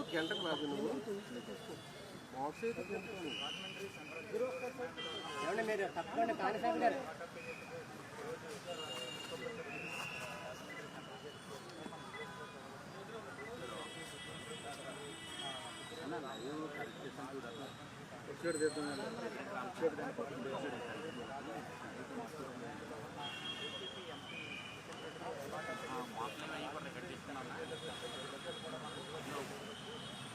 చేత్తో గంటకు రాదు నువ్వు? బాక్స్ అయితే గంటకు ఏమండి మీరు? తప్పకుండా కానిస్టేబుల్ గారు. వచ్చాడు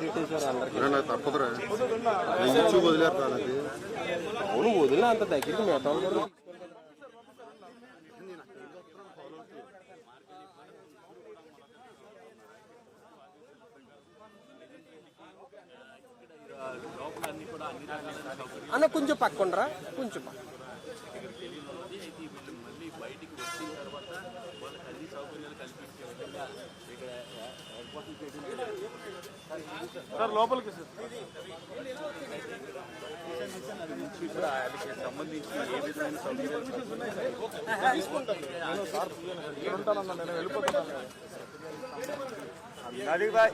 ఇటు వేసారు అందరికి తప్పదురా వదిలేరు అవును వదిలే అంత దగ్గరికి మిగతా అన్న కొంచెం పక్కండ్రా? కొంచెం పక్క. సార్ లోపలికి సార్. ఇక్కడ ఉంటానన్నా నేను వెళ్ళిపోతున్నాను బాయ్.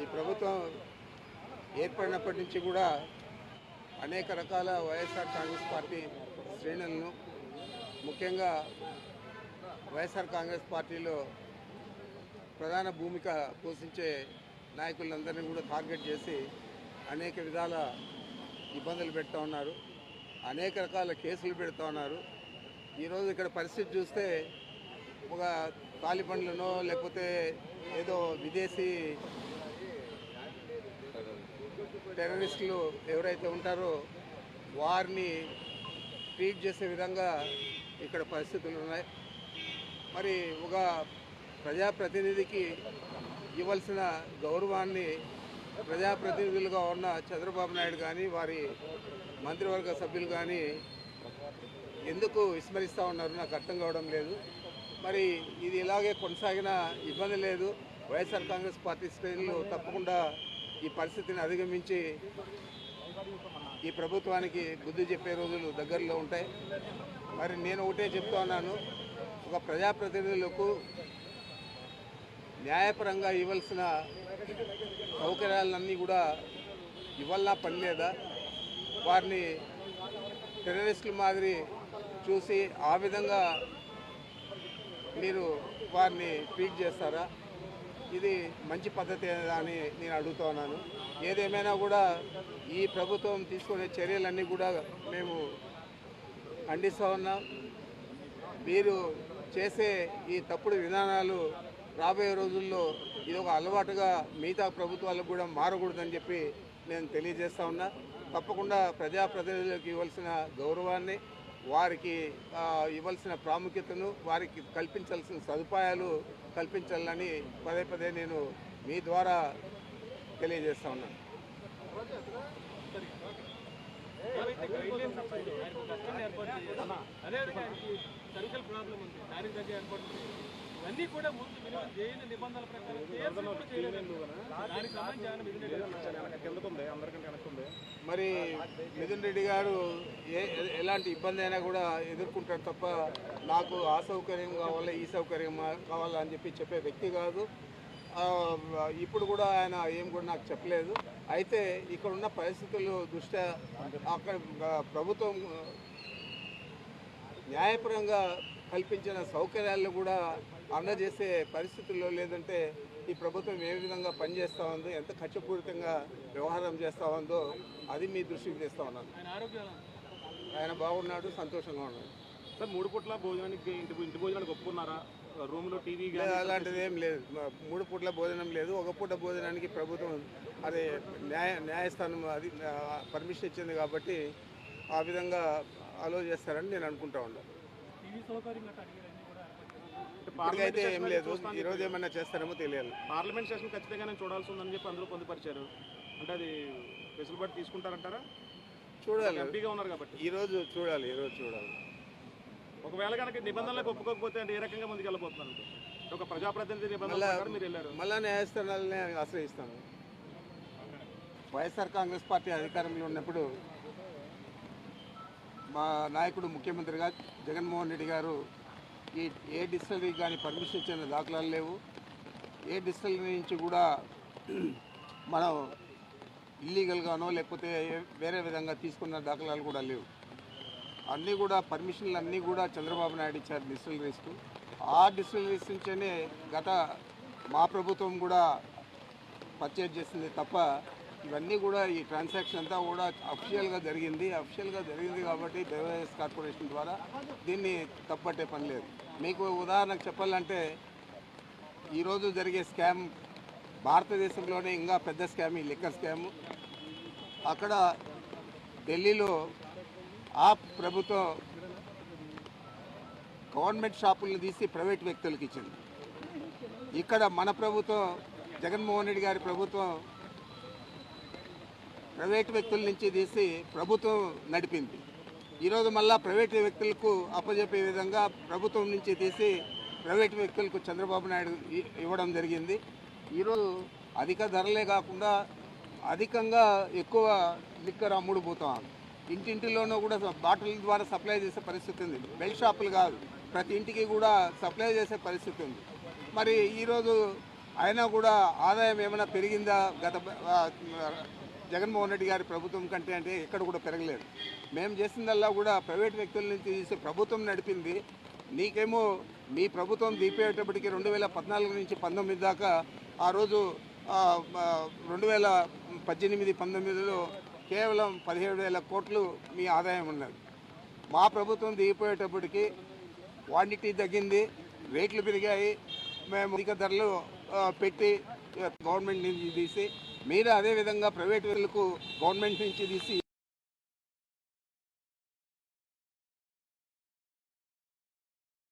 ఈ ప్రభుత్వం ఏర్పడినప్పటి నుంచి కూడా అనేక రకాల వైఎస్ఆర్ కాంగ్రెస్ పార్టీ శ్రేణులను ముఖ్యంగా వైఎస్ఆర్ కాంగ్రెస్ పార్టీలో ప్రధాన భూమిక పోషించే నాయకులందరినీ కూడా టార్గెట్ చేసి అనేక విధాల ఇబ్బందులు పెడతా ఉన్నారు. అనేక రకాల కేసులు పెడతా ఉన్నారు. ఈరోజు ఇక్కడ పరిస్థితి చూస్తే ఒక తాలిబండ్లనో లేకపోతే ఏదో విదేశీ టెర్రరిస్టులు ఎవరైతే ఉంటారో వారిని ట్రీట్ చేసే విధంగా ఇక్కడ పరిస్థితులు ఉన్నాయి. మరి ఒక ప్రజాప్రతినిధికి ఇవ్వాల్సిన గౌరవాన్ని ప్రజాప్రతినిధులుగా ఉన్న చంద్రబాబు నాయుడు కానీ వారి మంత్రివర్గ సభ్యులు కానీ ఎందుకు విస్మరిస్తూ ఉన్నారు నాకు అర్థం కావడం లేదు. మరి ఇది ఇలాగే కొనసాగిన ఇబ్బంది లేదు. వైఎస్ఆర్ కాంగ్రెస్ పార్టీ శ్రేణులు తప్పకుండా ఈ పరిస్థితిని అధిగమించి ఈ ప్రభుత్వానికి బుద్ధి చెప్పే రోజులు దగ్గరలో ఉంటాయి. మరి నేను ఒకటే చెప్తా ఉన్నాను. ఒక ప్రజాప్రతినిధులకు న్యాయపరంగా ఇవ్వాల్సిన సౌకర్యాలన్నీ కూడా ఇవ్వాలన్నా పని లేదా వారిని టెర్రరిస్టుల మాదిరి చూసి ఆ విధంగా మీరు వారిని ట్రీట్ చేస్తారా? ఇది మంచి పద్ధతి అని నేను అడుగుతా ఉన్నాను. ఏదేమైనా కూడా ఈ ప్రభుత్వం తీసుకునే చర్యలన్నీ కూడా మేము ఖండిస్తూ ఉన్నాం. మీరు చేసే ఈ తప్పుడు విధానాలు రాబోయే రోజుల్లో ఇది ఒక అలవాటుగా మిగతా ప్రభుత్వాలకు కూడా మారకూడదని చెప్పి నేను తెలియజేస్తా ఉన్నా. తప్పకుండా ప్రజాప్రతినిధులకు ఇవ్వాల్సిన గౌరవాన్ని వారికి ఇవ్వాల్సిన ప్రాముఖ్యతను వారికి కల్పించాల్సిన సదుపాయాలు కల్పించాలని పదే పదే నేను మీ ద్వారా తెలియజేస్తా ఉన్నాను ప్రాబ్లం ఉంది. ఇవన్నీ కూడా ముందు మినిమం చేయని నిబంధనల ప్రకారం. దానికి సంబంధించి ఏమైనా మిగిలిన కిందకుంది అందరికంటే వెనక్కుంది మరి మిథున్ రెడ్డి గారు ఏ ఎలాంటి ఇబ్బంది అయినా కూడా ఎదుర్కొంటాడు తప్ప నాకు ఆ సౌకర్యం కావాలా ఈ సౌకర్యం కావాలా అని చెప్పి చెప్పే వ్యక్తి కాదు. ఆ, ఇప్పుడు కూడా ఆయన ఏం కూడా నాకు చెప్పలేదు. అయితే ఇక్కడ ఉన్న పరిస్థితులు దృష్ట్యా అక్కడ ప్రభుత్వం న్యాయపరంగా కల్పించిన సౌకర్యాలను కూడా అందజేసే పరిస్థితుల్లో లేదంటే ఈ ప్రభుత్వం ఏ విధంగా పనిచేస్తూ ఉందో ఎంత ఖర్చుపూరితంగా వ్యవహారం చేస్తూ ఉందో అది మీ దృష్టికి తెస్తా ఉన్నాను. ఆయన బాగున్నాడు సంతోషంగా ఉన్నాడు. సార్ మూడు పూట్ల భోజనానికి ఇంటి ఇంటి భోజనానికి ఒప్పుకున్నారా? రూమ్లో టీవీ అలాంటిది ఏం లేదు. మూడు పూట్ల భోజనం లేదు. ఒక పూట భోజనానికి ప్రభుత్వం అదే న్యాయ న్యాయస్థానం అది పర్మిషన్ ఇచ్చింది కాబట్టి ఆ విధంగా అలో చేస్తారని నేను అనుకుంటా ఉన్నాను టీవీ సౌకర్యం గట్రా అడిగారు అన్ని కూడా ఏర్పాటు చేశారు. ఇప్పటికైతే ఏం లేదు. ఈరోజు ఏమైనా చేస్తారేమో తెలియాలి. పార్లమెంట్ సెషన్ ఖచ్చితంగా నేను చూడాల్సి ఉందని చెప్పి అందరూ పొందుపరిచారు. అంటే అది వెసులుబాటు తీసుకుంటారంటారా? చూడాలి. ఎంపీగా ఉన్నారు కాబట్టి. ఈరోజు చూడాలి ఈరోజు చూడాలి. ఒకవేళ కనుక నిబంధనలకు ఒప్పుకోకపోతే అంటే ఏ రకంగా ముందుకు వెళ్ళబోతున్నారు? ఒక ప్రజాప్రతినిధి నిబంధనల మీరు వెళ్ళారు. మళ్ళా న్యాయస్థానాలనే ఆశ్రయిస్తాము వైఎస్ఆర్ కాంగ్రెస్ పార్టీ అధికారంలో ఉన్నప్పుడు మా నాయకుడు ముఖ్యమంత్రిగా జగన్మోహన్ రెడ్డి గారు ఈ ఏ డిస్టిలరీకి కానీ పర్మిషన్ ఇచ్చిన దాఖలాలు లేవు. ఏ డిస్టిలరీ నుంచి కూడా మనం ఇల్లీగల్గానో లేకపోతే వేరే విధంగా తీసుకున్న దాఖలాలు కూడా లేవు. అన్నీ కూడా పర్మిషన్లు అన్నీ కూడా చంద్రబాబు నాయుడు ఇచ్చారు డిస్టిలరీస్కు. ఆ డిస్టిలరీస్ నుంచే గత మా ప్రభుత్వం కూడా పర్చేజ్ చేసింది తప్ప ఇవన్నీ కూడా ఈ ట్రాన్సాక్షన్ అంతా కూడా అఫిషియల్గా జరిగింది. అఫిషియల్గా జరిగింది కాబట్టి బెవరేజెస్ కార్పొరేషన్ ద్వారా దీన్ని తప్పట్టే పని లేదు. మీకు ఉదాహరణకు చెప్పాలంటే ఈరోజు జరిగే స్కామ్ భారతదేశంలోనే ఇంకా పెద్ద స్కామ్ ఈ లిక్కర్ స్కామ్ అక్కడ ఢిల్లీలో ఆ ప్రభుత్వం గవర్నమెంట్ షాపులను తీసి ప్రైవేట్ వ్యక్తులకు ఇచ్చింది ఇక్కడ మన ప్రభుత్వం జగన్మోహన్ రెడ్డి గారి ప్రభుత్వం ప్రైవేట్ వ్యక్తుల నుంచి తీసి ప్రభుత్వం నడిపింది. ఈరోజు మళ్ళా ప్రైవేట్ వ్యక్తులకు అప్పజెప్పే విధంగా ప్రభుత్వం నుంచి తీసి ప్రైవేట్ వ్యక్తులకు చంద్రబాబు నాయుడు ఇవ్వడం జరిగింది. ఈరోజు అధిక ధరలే కాకుండా అధికంగా ఎక్కువ లిక్కర్ అమ్ముడు పోతాం ఇంటింటిలోనూ కూడా బాటిల్ ద్వారా సప్లై చేసే పరిస్థితి ఉంది. బెల్ట్ షాపులు కాదు ప్రతి ఇంటికి కూడా సప్లై చేసే పరిస్థితి ఉంది. మరి ఈరోజు అయినా కూడా ఆదాయం ఏమైనా పెరిగిందా? గత జగన్మోహన్ రెడ్డి గారి ప్రభుత్వం కంటే అంటే ఎక్కడ కూడా పెరగలేదు. మేము చేసిందల్లా కూడా ప్రైవేట్ వ్యక్తుల నుంచి తీసి ప్రభుత్వం నడిపింది. నీకేమో మీ ప్రభుత్వం దీపేటప్పటికి రెండు వేల పద్నాలుగు నుంచి పంతొమ్మిది దాకా ఆ రోజు రెండు వేల పద్దెనిమిది పంతొమ్మిదిలో కేవలం పదిహేడు వేల కోట్లు మీ ఆదాయం ఉన్నది. మా ప్రభుత్వం దిగిపోయేటప్పటికి క్వాంటిటీ తగ్గింది రేట్లు పెరిగాయి. మేము అధిక ధరలు పెట్టి గవర్నమెంట్ నుంచి తీసి మీరు అదేవిధంగా ప్రైవేట్ వీళ్ళకు గవర్నమెంట్ నుంచి తీసి